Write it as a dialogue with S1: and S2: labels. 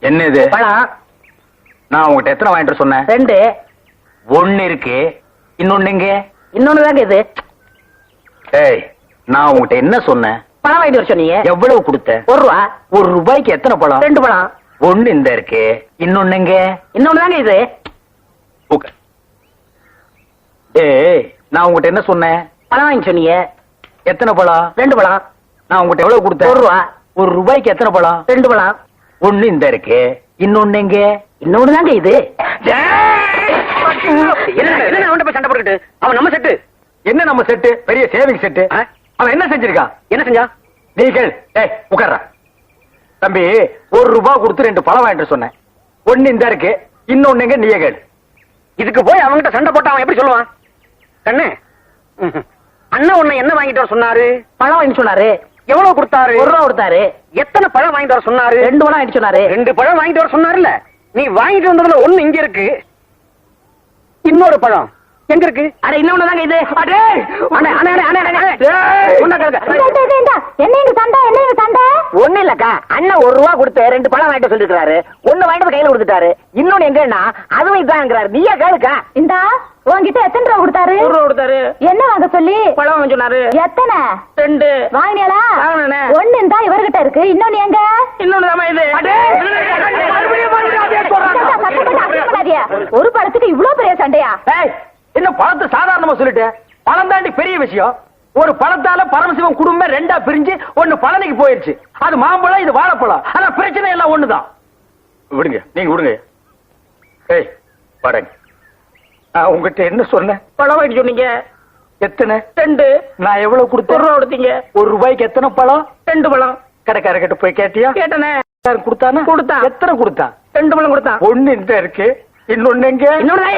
S1: என்ன இது நான் உங்ககிட்ட எத்தனை வாங்கிட்டு சொன்னேன்?
S2: ரெண்டு.
S1: ஒண்ணு இருக்கு. இன்னொன்னு எங்க?
S2: இன்னொன்னு தாங்க இது.
S1: ஏய் நான் உங்ககிட்ட என்ன சொன்னேன்?
S2: பழம் வாங்கிட்டு வர சொன்னீங்க.
S1: எவ்வளவு கொடுத்த?
S2: ஒரு ரூபா.
S1: ஒரு ரூபாய்க்கு எத்தனை பழம்?
S2: ரெண்டு பழம்.
S1: ஒண்ணு இந்த இருக்கு. இன்னொன்னு எங்க?
S2: இன்னொன்னு தாங்க இது.
S1: ஏய் நான் உங்ககிட்ட என்ன சொன்னேன்?
S2: பழம் வாங்கி சொன்னீங்க.
S1: எத்தனை பழம்?
S2: ரெண்டு பழம்.
S1: நான் உங்ககிட்ட எவ்வளவு கொடுத்தேன்?
S2: ஒரு ரூபா.
S1: ஒரு ரூபாய்க்கு எத்தனை பழம்?
S2: ரெண்டு பழம்.
S1: ஒண்ணு இந்த இருக்கு இன்னொன்னு எங்க
S2: இன்னொன்னு தாங்க இது.
S1: சண்டை போட்டுக்கிட்டு? அவன் நம்ம செட்டு. என்ன நம்ம செட்டு? பெரிய சேவிங் செட்டு. அவன் என்ன செஞ்சிருக்கான் என்ன செஞ்சா? நீ கேள். ஏய் உட்கார்றா. தம்பி ஒரு ரூபாய் கொடுத்து ரெண்டு பழம் வாங்கிட்டு சொன்னேன். ஒண்ணு இந்த இருக்கு இன்னொன்னு எங்க கேள். இதுக்கு போய் அவன்கிட்ட சண்டை போட்டு அவன் எப்படி சொல்லுவான்? கண்ணு. அண்ணன் உன்னை என்ன வாங்கிட்டு சொன்னாரு?
S2: பழம் வாங்கி சொன்னாரு.
S1: எவ்வளவு கொடுத்தாரு?
S2: ஒரு ரூபா கொடுத்தாரு.
S1: எத்தனை பழம் வாங்கிட்டு வர சொன்னாரு?
S2: ரெண்டு பழம் வாங்கிட்டு சொன்னாரு.
S1: ரெண்டு பழம் வாங்கிட்டு வர சொன்னாருல்ல. நீ வாங்கிட்டு வந்ததுல ஒண்ணு இங்க இருக்கு. இன்னொரு பழம். எங்க இருக்கு?
S2: அட இன்னொன்னு தாங்க இது. அடே!
S1: அண்ணே, அண்ணே, அண்ணே, அண்ணே, அண்ணே.
S2: டேய், உன்னை கேளுங்க.
S3: என்ன எங்க சண்டை என்ன எங்க சண்டை
S2: ஒண்ணு இல்லக்கா அண்ணன் ஒரு ரூபா கொடுத்து ரெண்டு பழம் வாங்கிட்டு சொல்லிருக்காரு ஒண்ணு வாங்கிட்டு கையில கொடுத்துட்டாரு. இன்னொன்னு எங்கன்னா அதுவும் இதாங்கிறாரு நீயே கேளுக்கா.
S3: இந்தா உன்கிட்ட எத்தனை ரூபா கொடுத்தாரு?
S2: ஒரு ரூபா கொடுத்தாரு.
S3: என்ன வாங்க சொல்லி?
S2: பழம் சொன்னாரு.
S3: எத்தனை?
S2: ரெண்டு. வாங்கினேனே.
S3: ஒண்ணு இந்தா இவர்கிட்ட இருக்கு. இன்னொன்னு எங்க?
S2: இன்னொன்னு தாமா இது.
S3: ஒரு பழத்துக்கு இவ்ளோ பெரிய சண்டையா?
S1: என்ன பழத்தை சாதாரணமா சொல்லிட்டு? பழம் தாண்டி பெரிய விஷயம். ஒரு பழத்தால பரமசிவம் குடும்பம் ரெண்டா பிரிஞ்சு ஒண்ணு பழனிக்கு போயிருச்சு. அது மாம்பழம் இது வாழைப்பழம். ஆனா பிரச்சனை எல்லாம் ஒண்ணுதான். விடுங்க நீங்க விடுங்க. ஏய் படங்க. நான் உங்ககிட்ட என்ன சொன்னேன்?
S2: பழம் வாங்கிட்டு சொன்னீங்க.
S1: எத்தனை?
S2: ரெண்டு.
S1: நான் எவ்வளவு
S2: ஒரு
S1: கொடுத்தேன்
S2: ரூபா கொடுத்தீங்க.
S1: ஒரு ரூபாய்க்கு எத்தனை பழம்?
S2: ரெண்டு பழம்.
S1: கடைக்கார கிட்ட போய் கேட்டியா?
S2: கேட்டனே.
S1: கொடுத்தானா?
S2: கொடுத்தான்.
S1: எத்தனை கொடுத்தான்?
S2: ரெண்டு பழம் கொடுத்தான்.
S1: ஒண்ணு இந்த இருக்கு இன்னொன்னு எங்க?
S2: இன்னொன்னு!